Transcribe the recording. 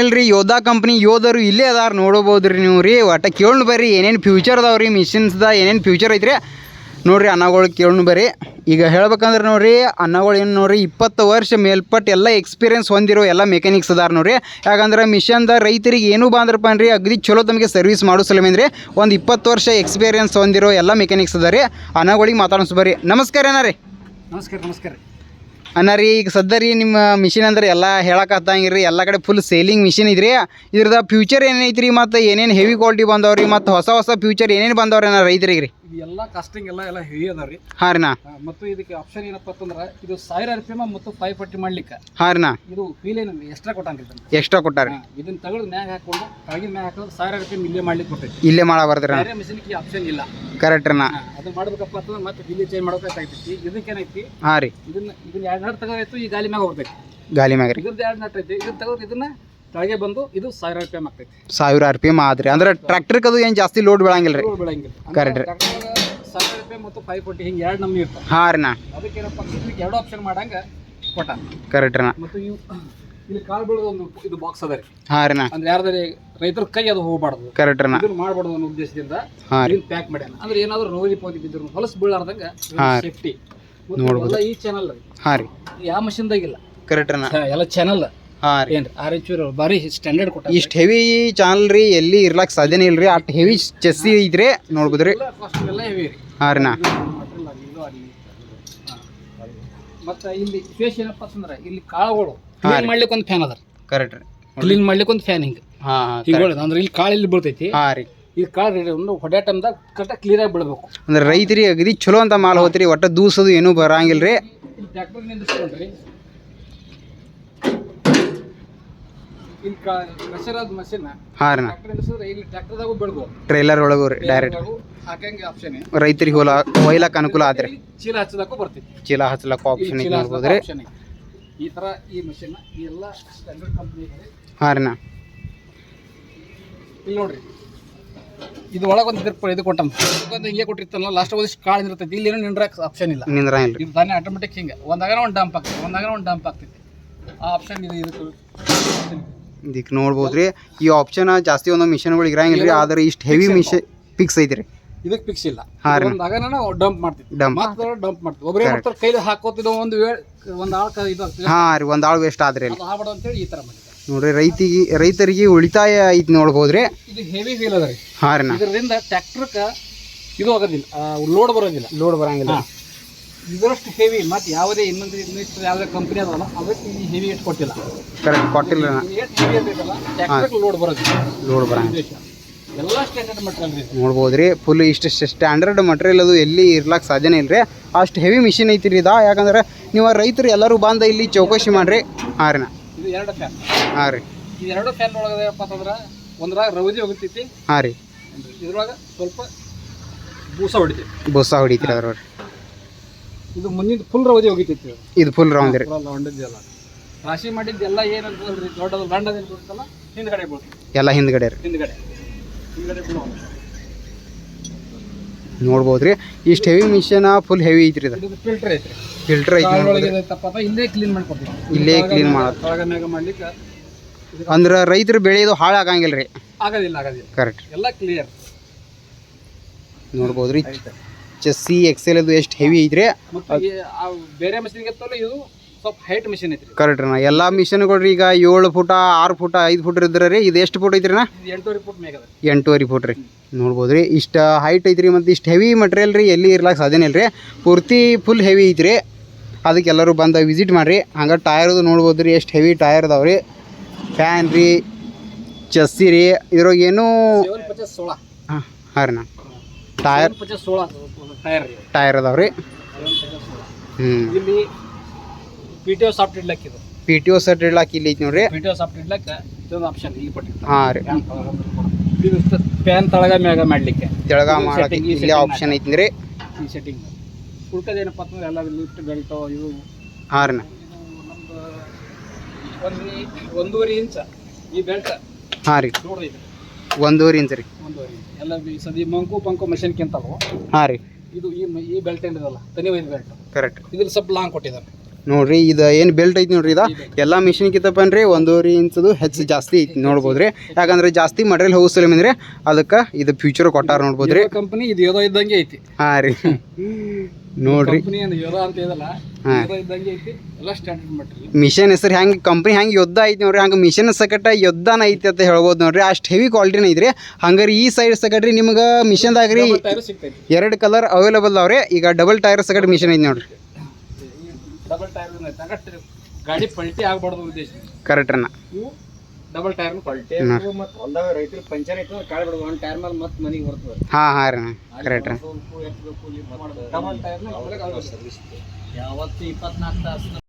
ಏನಿಲ್ಲ ರೀ ಯೋಧಾ ಕಂಪ್ನಿ ಯೋಧರು ಇಲ್ಲೇ ಅದಾರ ನೋಡಬಹುದು ರೀ ನೀವು ರೀ. ಒಟ್ಟ ಕೇಳೋಣ ಬರ್ರಿ, ಏನೇನು ಫ್ಯೂಚರ್ ಅದಾವ ರೀ ಮಿಷಿನ್ಸ್ದ ಏನೇನು ಫ್ಯೂಚರ್ ಐತ್ರಿ. ನೋಡ್ರಿ, ಅನ್ನಗಳು ಕೇಳ್ನು ಬರ್ರಿ. ಈಗ ಹೇಳ್ಬೇಕಂದ್ರೆ ನೋಡ್ರಿ, ಅನ್ನಗಳು ಏನು ನೋಡ್ರಿ, ಇಪ್ಪತ್ತು ವರ್ಷ ಮೇಲ್ಪಟ್ಟು ಎಲ್ಲ ಎಕ್ಸ್ಪೀರಿಯನ್ಸ್ ಹೊಂದಿರೋ ಎಲ್ಲ ಮೆಕ್ಯಾನಿಕ್ಸ್ ಅದಾರ ನೋಡ್ರಿ. ಯಾಕಂದ್ರೆ ಮಿಷನ್ದ ರೈತರಿಗೆ ಏನು ಬಾಂದ್ರಪ್ಪ ಅನ್ರಿ, ಅಗದಿ ಚಲೋ ತಮಗೆ ಸರ್ವಿಸ್ ಮಾಡೋ ಸಲಮೇಂದ್ರಿ ಒಂದು ಇಪ್ಪತ್ತು ವರ್ಷ ಎಕ್ಸ್ಪೀರಿಯನ್ಸ್ ಹೊಂದಿರೋ ಎಲ್ಲ ಮೆಕ್ಯಾನಿಕ್ಸ್ ಅದ ರೀ. ಅನ್ನಗಳಿಗೆ ಮಾತಾಡಿಸ್ಬರ್ರಿ ನಮಸ್ಕಾರ ಏನಾರೀ ನಮಸ್ಕಾರ ನಮಸ್ಕಾರ ಅಣ್ಣ ರೀ, ಈಗ ಸದ್ಯ ರೀ ನಿಮ್ಮ ಮಿಷಿನ್ ಅಂದ್ರೆ ಎಲ್ಲ ಹೇಳಕತ್ತಂಗಿರಿ ಎಲ್ಲ ಕಡೆ ಫುಲ್ ಸೇಲಿಂಗ್ ಮಿಷಿನ್ ಇದ್ರಿ ಇದ್ರದ ಫ್ಯೂಚರ್ ಏನೈತ್ರಿ ಮತ್ತು ಏನೇನು ಹೆವಿ ಕ್ವಾಲಿಟಿ ಬಂದವ್ರಿ ಮತ್ತು ಹೊಸ ಹೊಸ ಫ್ಯೂಚರ್ ಏನೇನು ಬಂದವ್ರಿ ಅಣ್ಣ ರೈತರಿಗೆ ರೀ? ಎಲ್ಲ ಕಾಸ್ಟಿಂಗ್ ಎಲ್ಲ ಎಲ್ಲ ಹೆವಿ ಅದಾವ್ರಿ ರೀ. ಹಾಂ ರೀ ನಾ. ಮತ್ತು ಇದಕ್ಕೆ ಆಪ್ಷನ್ ಏನಪ್ಪ ಅಂತಂದ್ರೆ ಇದು ಸಾವಿರ ಆರ್ ಪಿ ಎಂ ಮತ್ತು ಫೈವ್ ಪಟ್ಟಿ ಮಾಡ್ಲಿಕ್ಕೆ. ಹಾಂ ರೀ ನಾ. ಇದು ಫೀಲೇನ್ ಎಕ್ಸ್ಟ್ರಾ ಕೊಟ್ಟಂಗಿಲ್ಲ ಎಕ್ಸ್ಟ್ರಾ ಕೊಟ್ಟಾರಿ ಇದನ್ನ ತಗೊಂಡು ಮ್ಯಾಗ ಹಾಕೊಂಡು ಕೆಳಗಿನ ಮ್ಯಾಗ ಹಾಕೋದು ಸಾವಿರ ಆರ್ ಪಿ ಎಂ ಇಲ್ಲೇ ಮಾಡ್ಲಿಕ್ಕೆ ಕೊಟ್ಟೈತಿ ಇಲ್ಲೇ ಮಾಡ ಬರ್ತೀರಿ ಬೇರೆ ಮಿಷಿನ್ಗೆ ಆಪ್ಷನ್ ಇಲ್ಲ. ಕರೆಕ್ಟ್ ರೀ ನಾ. ಹಾ, ಅದು ಮಾಡ್ಬೇಕಪ್ಪ ಅಂತಂದ್ರೆ ಮತ್ತೆ ಇಲ್ಲಿ ಚೇಂಜ್ ಮಾಡ್ಬೇಕಾಗ್ತೈತಿ ಇದಕ್ಕೇನೈತಿ ಹಾಂ ರೀ. ಇದನ್ನ ಇದನ್ನ ಎರಡು ನಾಟ್ ತಗೋಯ್ತು ಈ ಗಾಲಿ ಮ್ಯಾಗ ಹೋಗ್ಬೇಕು. ಗಾಲಿ ಮ್ಯಾಗ ರೀ. ಇದ್ರದ್ದು ಎರಡು ನಟ್ ಐತಿ ಇದನ್ನ ತಗೋದು ಇದನ್ನ ಕೆಳಗೆ ಬಂದು ಇದು ಸಾವಿರ ಆರ್ ಪಿ ಎಂ ಆಗ್ತೈತಿ ಸಾವಿರ ಆರ್ ಪಿ ಎಂ ಆದ್ರಿ ಅಂದ್ರೆ ಟ್ರ್ಯಾಕ್ಟರ್ಗೆ ಅದು ಏನು ಜಾಸ್ತಿ ಲೋಡ್ ಬೀಳಂಗಿಲ್ಲ ರೀ? ಬೆಳಂಗಿಲ್ಲ. ಕರೆಕ್ಟ್ ರೀ. ಸಾವಿರ ಆರ್ ಪಿ ಎಂ ಮತ್ತು ಫೈವ್ ಫೋರ್ಟಿ ಹಿಂಗೆ ಎರಡು ನಮ್ನಿ ಇರ್ತಾವೆ. ಹಾಂ ರೀ ನಾ. ಅದಕ್ಕೇನಪ್ಪ ಇದಕ್ಕೆ ಎರಡು ಆಪ್ಷನ್ ಮಾಡಂಗ ಕೊಟ್ಟ. ಕರೆಕ್ಟ್ ರೀ ನಾ. ಮತ್ತು ಇವು ಇಲ್ಲಿ ಕಾಲ್ ಬೀಳೋದು ಒಂದು ಇದು ಬಾಕ್ಸ್ ಅದ ರೀ. ಹಾಂ ರೀ ನಾ. ಅಂದ್ರೆ ಯಾರ್ದಾರೆ ರೈತರ ಕೈ ಅದು ಹೋಗಬಾರ್ದು. ಕರೆಕ್ಟ್ ರೀ ನಾ. ಇದನ್ನ ಮಾಡಬಾರ್ದು ಅನ್ನೋ ಉದ್ದೇಶದಿಂದ ಇದನ್ನ ಪ್ಯಾಕ್ ಮಾಡ್ಯಾನ. ಅಂದ್ರೆ ಏನಾದರೂ ರೋಗಿ ಪೋದಿ ಬಿದ್ರು ಹೊಲಸು ಬೀಳಾರ್ದಂಗ. ಸೇಫ್ಟಿ ನೋಡ್ಬೋದು. ಈ ಚಾನಲ್ ರೀ ಹಾಂ ರೀ. ಯಾವ ಮಷಿನ್ದಾಗಿಲ್ಲ ಕರೆಕ್ಟ್ ರೀ ನಾ. ಎಲ್ಲ ಚಾನಲ್ ಹಾಂ ರೀ. ಏನ್ರಿ? ಆರ್ ಎಚ್ ಭಾರಿ ಸ್ಟ್ಯಾಂಡರ್ಡ್ ಕೊಟ್ಟ ಇಷ್ಟು ಹೆವಿ ಚಾನಲ್ ರೀ ಎಲ್ಲಿ ಇರ್ಲಾಕ್ ಸಾಧ್ಯನೇ ಇಲ್ರಿ. ಅಷ್ಟು ಹೆವಿ ಚೆಸ್ಸಿ ಇದ್ರೆ ನೋಡ್ಬೋದ್ರಿ. ಎಲ್ಲ ಹೆವಿ ರೀ. ಹಾಂ ರೀ ನಾ. ಮತ್ತೆ ಇಲ್ಲಿ ವಿಶೇಷ ಏನಪ್ಪ ಅಂತಂದ್ರೆ ಇಲ್ಲಿ ಕಾಳುಗಳು ಕ್ಲೀನ್ ಮಾಡ್ಲಿಕ್ಕೆ ಒಂದು ಫ್ಯಾನ್ ಅದ ಕರೆಕ್ಟ್ ರೀ. ಕ್ಲೀನ್ ಮಾಡ್ಲಿಕ್ಕೆ ಒಂದು ಫ್ಯಾನ್ ಹಿಂಗೆ. ಹಾಂ ಹಿಂಗೆ ಅಂದ್ರೆ ಇಲ್ಲಿ ಕಾಳು ಇಲ್ಲಿ ಬೀಳ್ತೈತಿ. ಹಾಂ ರೀ. ಈ ಕಾಳು ಒಂದು ಹೊಡೆ ಟೈಮ್ದಾಗ ಕರೆಕ್ಟಾಗಿ ಕ್ಲಿಯರಾಗಿ ಬೀಳ್ಬೇಕು. ಅಂದ್ರೆ ರೈತರಿ ಅಗದಿ ಚಲೋ ಅಂತ ಮಾಲ್ ಹೋತ್ರಿ ಒಟ್ಟ ದೂಸದು ಏನೂ ಬರಂಗಿಲ್ಲ ರೀ ಇಲ್ಲಿ ಟ್ರ್ಯಾಕ್ಟರ್ ಮಷಿನ್ ಹಾಂ ರೀ ಟ್ರ್ಯಾಕ್ಟರ್ ನಿಂದಿಸಿದ್ರೆ ಇಲ್ಲಿ ಟ್ರ್ಯಾಕ್ಟರ್ದಾಗೂ ಬೀಳ್ಬೋದು ಟ್ರೈಲರ್ ಒಳಗೂ ರೀ ಡೈರೆಕ್ಟ್ ಹಾಕಂಗೆ ಆಪ್ಷನ್ ರೈತರಿಗೆ ಹೊಲ ಒಯ್ಲಕ್ಕೆ ಅನುಕೂಲ ಆದ್ರೆ ಚೀಲ ಹಚ್ಚಲಕ್ಕೂ ಬರ್ತೈತಿ ಚೀಲ ಹಚ್ಚಲಕ್ಕ ಆಪ್ಷನ್ ಐತಿ ಚೀಲ ರೀ ಈ ಥರ ಈ ಮಷಿನ್ ಎಲ್ಲ ಸ್ಟ್ಯಾಂಡರ್ಡ್ ಕಂಪ್ನಿ ಹಾಂ ರೀ ನಾ ಇಲ್ಲಿ ನೋಡ್ರಿ. ಇದು ಒಳಗೊಂದು ಇದ್ರ ಇದು ಕೊಟ್ಟಂತ. ಒಂದು ಹಿಂಗೆ ಕೊಟ್ಟಿರ್ತಲ್ಲ ಲಾಸ್ಟ್ ಒಂದಿಷ್ಟು ಕಾಳು ಇರ್ತೈತಿ ಇಲ್ಲಿ ಏನೋ ನಿಂದ್ರಕ್ಕೆ ಆಪ್ಷನ್ ಇಲ್ಲ. ನಿಂದ್ರ ಇಲ್ಲ ಇದು ತಾನೇ ಆಟೋಮೆಟಿಕ್ ಹಿಂಗೆ. ಒಂದಾಗನ ಒಂದು ಡಂಪ್ ಆಗ್ತೈತಿ. ಒಂದಾಗ ಒಂದು ಡಂಪ್ ಆಗ್ತೈತಿ. ಆ ಆಪ್ಷನ್ ಇದು ಇದಕ್ಕೆ ಇದಕ್ಕೆ ನೋಡ್ಬೋದು ರೀ ಈ ಆಪ್ಷನ್ ಜಾಸ್ತಿ ಒಂದೊಂದು ಮಿಷನ್ಗಳು ಇರಂಗಿಲ್ಲ ರೀ ಆದ್ರೆ ಇಷ್ಟು ಹೆವಿ ಮಿಷನ್ ಫಿಕ್ಸ್ ಐತಿ ರೀ ಇದಕ್ಕೆ ಫಿಕ್ಸ್ ಇಲ್ಲ. ಒಂದಾಗನ ನಾವು ಡಂಪ್ ಮಾಡ್ತೀವಿ Dump. ಮತ್ತೆ ಡಂಪ್ ಮಾಡ್ತೀವಿ ಒಬ್ಬರೇ ಮಾಡ್ತಾರೆ ಕೈಲಿ ಹಾಕೋತಿದ್ದೋ ಒಂದು ವೇಳೆ ಒಂದು ಆಳು ಇದು ಹಾಂ ರೀ ಒಂದು ಆಳು ವೇಸ್ಟ್ ಆದ್ರೆ ಆಗ್ಬಾರ್ದು ಅಂತೇಳಿ ಈ ಥರ ಮಾಡಿದ್ದಾರೆ. ನೋಡ್ರಿ ರೈತಿಗೆ ರೈತರಿಗೆ ಉಳಿತಾಯ ಐತಿ ನೋಡ್ಬೋದು ರೀ ಇದು ಹೆವಿ ಫೀಲ್ ಅದ ರೀ. ಹಾಂ ರೀ ಇದರಿಂದ ಟ್ಯಾಕ್ಟ್ರಕ್ಕೆ ಇದು ಆಗೋದಿಲ್ಲ ಲೋಡ್ ಬರೋದಿಲ್ಲ. ಲೋಡ್ ಬರಂಗಿಲ್ಲ. ಇದರಷ್ಟು ಹೆವಿ ಮತ್ತೆ ಯಾವುದೇ ಇನ್ನೊಂದು ಇನ್ವೆಸ್ಟರ್ ಯಾವುದೇ ಕಂಪ್ನಿ ಅದಲ್ಲ ಅದಕ್ಕೆ ಈ ಹೆವಿ ಎಷ್ಟು ಕೊಟ್ಟಿಲ್ಲ. ಕರೆಕ್ಟ್ ಕೊಟ್ಟಿಲ್ಲ. ಏಟ್ ಇದು ಹೆವಿ ಲೋಡ್ ಬರೋದು ಲೋಡ್ ಬರಂಗಿಲ್ಲ ಎಲ್ಲ ಸ್ಟ್ಯಾಂಡರ್ಡ್ ಮಟೀರಿಯಲ್ ರೀ ಇದು. ನೋಡ್ಬೋದು ರೀ ಫುಲ್ ಇಷ್ಟು ಸ್ಟ್ಯಾಂಡರ್ಡ್ ಮಟೀರಿಯಲ್ ಅದು ಎಲ್ಲಿ ಇರ್ಲಾಕ್ ಸಾಧ್ಯನೇ ಇಲ್ಲ ರೀ ಅಷ್ಟು ಹೆವಿ ಮಿಷಿನ್ ಐತಿ ರೀ ಇದಾ. ಯಾಕಂದ್ರೆ ನೀವು ರೈತರು ಎಲ್ಲರೂ ಬಂದ ಇಲ್ಲಿ ಚೌಕಶಿ ಮಾಡ್ರಿ. ಹಾಂ ರೀ ಇದು ಎರಡು ಫ್ಯಾನ್ ಹಾಂ ರೀ. ಈ ಎರಡು ಫ್ಯಾನ್ ಒಳಗಡೆ ಏನಪ್ಪ ಅಂತಂದ್ರೆ ಒಂದ್ರಾಗ ರವದಿ ಹೋಗ್ತೈತಿ. ಹಾಂ ರೀ. ಇದ್ರೊಳಗೆ ಸ್ವಲ್ಪ ಬೂಸ ಹೊಡಿತೈತಿ. ಬೂಸಾ ಹೊಡಿತೀರಿ ಅದ್ರೊಳಗೆ. ಇದು ಮುಂದಿನ ಫುಲ್ ರವದಿ ಹೋಗಿತೈತಿ ಇದು. ಫುಲ್ ರೌಂಡ್ ರೀ ಹೊಂಡಿದ್ದೆಲ್ಲ ರಾಶಿ ಮಾಡಿದ್ದೆಲ್ಲ ಏನಂತಂದ್ರಿ ದೊಡ್ಡದು ಗಂಡದ ಏನು ಬರುತ್ತಲ್ಲ ಹಿಂದ್ಗಡೆ ಬೀಳ್ತೈತಿ ಎಲ್ಲ ಹಿಂದ್ಗಡೆ ರೀ. ಹಿಂದ್ಗಡೆ. ಹಿಂದ್ಗಡೆ ಬೀಳೋ ನೋಡ್ಬೋದು ರೀ ಇಷ್ಟು ಹೆವಿ ಮಿಷನ್ ಫುಲ್ ಹೆವಿ ಐತ್ರಿ ಇದು. ಇದು ಫಿಲ್ಟರ್ ಐತ್ರಿ. ಫಿಲ್ಟರ್ ಐತಿ ಅಂದ್ರೆ ಇಲ್ಲೇ ಕ್ಲೀನ್ ಮಾಡ್ಕೊಡ್ತೀವಿ. ಇಲ್ಲೇ clean ಮಾಡೋದು. ತಳಗ ಮಾಡ್ಲಿಕ್ಕೆ ಅಂದ್ರೆ ರೈತರು ಬೆಳೆಯೋದು ಹಾಳಾಗಂಗಿಲ್ಲ ರೀ ಆಗೋದಿಲ್ಲ ಆಗೋದಿಲ್ಲ. ಕರೆಕ್ಟ್ ಎಲ್ಲ ಕ್ಲಿಯರ್ ನೋಡ್ಬೋದು ರೀ ಚೆಸ್ಸಿ ಎಕ್ಸೆಲ್ ಅದು ಎಷ್ಟು ಹೆವಿ ಐತ್ರಿ. ಬೇರೆ ಇದು ಸ್ವಲ್ಪ ಹೈಟ್ ಮಷಿನ್ ಐತ್ರಿ. ಕರೆಕ್ಟ್ ರೀ ಎಲ್ಲ ಮಿಷನ್ಗಳು ಕೊಡ್ರಿ ಈಗ ಏಳು ಫುಟ ಆರು ಫುಟ ಐದು ಫುಟ್ ಇದ್ರೆ ರೀ ಇದು ಎಷ್ಟು ಫುಟ್ ಐತ್ರಿ ನಾ ಎಂಟೂವರೆ ಫುಟ್ ಎಂಟೂವರೆ ಫುಟ್ ರೀ. ನೋಡ್ಬೋದು ರೀ ಇಷ್ಟು ಹೈಟ್ ಐತ್ರಿ ಮತ್ತು ಇಷ್ಟು ಹೆವಿ ಮಟ್ರಿಯಲ್ ರೀ ಎಲ್ಲಿ ಇರ್ಲಾಕ ಸಾಧ್ಯನೇ ಇಲ್ಲ ರೀ ಪೂರ್ತಿ ಫುಲ್ ಹೆವಿ ಐತ್ರಿ. ಅದಕ್ಕೆ ಎಲ್ಲರೂ ಬಂದು ವಿಸಿಟ್ ಮಾಡಿರಿ. ಹಂಗೆ ಟಯರ್ದು ನೋಡ್ಬೋದು ರೀ ಎಷ್ಟು ಹೆವಿ ಟೈರ್ ಅದಾವೆ ರೀ. ಫ್ಯಾನ್ ರೀ ಚಸ್ಸಿ ರೀ ಇದ್ರಾಗ ಏನೂ ಹಾಂ ರೀ ನಾ ಟೈರ್? ರೀ ಟೈರ್. ಅದಾವೆ ರೀ ಸೋಳ ಹ್ಞೂ ಇಲ್ಲಿ ಪಿ ಟಿ ಒ ಸಾಫ್ಟ್ ಇಡ್ಲಕ್ಕೆ ಇದು. ಪಿ ಟಿ ಒ ಸೆಟ್ ಇಡ್ಲಾಕ ಇಲ್ಲಿ ಐತಿ ನೋಡ್ರಿ? ಪಿ ಟಿ ಒ ಸಾಫ್ಟ್ ಇಡ್ಲಕ್ಕೆ ಇದೊಂದು ಆಪ್ಷನ್ ಕೊಟ್ಟಿರ್ತಾರೆ. ಹಾಂ ರೀ. ಇದು ಫ್ಯಾನ್ ತಳಗ ಮ್ಯಾಗ ಮಾಡ್ಲಿಕ್ಕೆ. ತೆಳಗ ಮಾಡ್ಲಿಕ್ಕೆ ಮಾಡಕ್ಕೆ setting, ಈ ಇಲ್ಲೇ setting ಆಪ್ಷನ್ ಐತಿ ರೀ ಈ ಸೆಟ್ಟಿಂಗ್ ಉಳ್ಕದೇನಪ್ಪ ಅಂತಂದ್ರೆ ಎಲ್ಲ ಲಿಫ್ಟ್ ಬೆಲ್ಟು ಇವು. ಹಾಂ ರೀ ಇದು ನಮ್ದು ಒಂದು ಒಂದೂವರೆ ಇಂಚ ಈ ಬೆಲ್ಟ್ ಹಾಂ ರೀ. ನೋಡ್ರಿ ಒಂದೂವರೆ ಇಂಚ್ ರೀ. ಒಂದೂವರೆ ಇಂಚ್ ಎಲ್ಲ ಸದಿ ಮಂಕು ಪಂಕು ಮಷಿನ್ಕಿಂತವು ಹಾಂ ರೀ. ಇದು ಈ ಮ- ಈ ಬೆಲ್ಟ್ ಏನಿದಲ್ಲ ತನಿ ಒಯ್ದ ಬೆಲ್ಟ್ ಕರೆಕ್ಟ್ ಇದ್ರಲ್ಲಿ ಸ್ವಲ್ಪ ಲಾಂಗ್ ಕೊಟ್ಟಿದ್ದಾರೆ. ನೋಡ್ರಿ ಇದು ಏನು ಬೆಲ್ಟ್ ಐತಿ ನೋಡ್ರಿ ಇದು? ಎಲ್ಲ ಮಿಷಿನ್ ಕಿತ್ತಪ್ಪನ್ರಿ ಒಂದೂವರೆ ಇಂಚದು ಹೆಚ್ಚು ಜಾಸ್ತಿ ಐತಿ ನೋಡ್ಬೋದ್ರಿ. ಯಾಕಂದ್ರೆ ಜಾಸ್ತಿ ಮಟೀರಿಯಲ್ ಹೋಗಿಸಲ್ಲ ಅಂದ್ರೆ ಅದಕ್ಕೆ ಇದು ಫ್ಯೂಚರ್ ಕೊಟ್ಟಾರ ನೋಡ್ಬೋದ್ರಿ. ಕಂಪನಿ ಇದು ಯಾವುದೋ ಇದ್ದಂಗೆ ಐತಿ. ಹಾಂ ರೀ. ನೋಡ್ರಿ. ಮಿಷನ್ ಹೆಸರು ಹೆಂಗೆ ಕಂಪ್ನಿ ಹೆಂಗೆ ಯುದ್ಧ ಐತಿ ನೋಡ್ರಿ ಹಂಗೆ ಮಿಷನ್ ಸಕಟ ಯುದ್ಧನ ಐತಿ ಅಂತ ಹೇಳ್ಬೋದು ನೋಡ್ರಿ ಅಷ್ಟು ಹೆವಿ ಕ್ವಾಲಿಟಿನ ಐತ್ರಿ. ಹಂಗಾರೆ ಈ ಸೈಡ್ ಸಕಟ್ರಿ ನಿಮ್ಗೆ ಮಿಷನ್ದಾಗ ರೀ ಎರಡು ಕಲರ್ ಅವೈಲೇಬಲ್ ಅವ್ರಿ ಈಗ ಡಬಲ್ ಟೈರ್ ಸಕಟ್ ಮಿಷನ್ ಐತಿ ನೋಡ್ರಿ. ಡಬಲ್ ಟೈರ್ ಗಾಡಿ ಪಲ್ಟಿ ಆಗ್ಬಾರ್ದು ಉದ್ದೇಶ. ಡಬಲ್ ಟೈರ್ ಕ್ವಾಲಿಟಿ ಮತ್ತು ಹೊಲ್ದಾಗ ರೈತರು ಪಂಚರ್ ಐತೆ ಕಾಳು ಬಿಡೋದು ಒಂದು ಟೈರ್ ಮೇಲೆ ಮತ್ತೆ ಮನೆಗೆ ಬರ್ತದೆ. ಹಾ ಹಾ ರೀ ಕರೆಕ್ಟ್ ರೀ ಡಬಲ್ ಟೈರ್ನ ಯಾವತ್ತು ಇಪ್ಪತ್ನಾಲ್ಕು ತಾಸು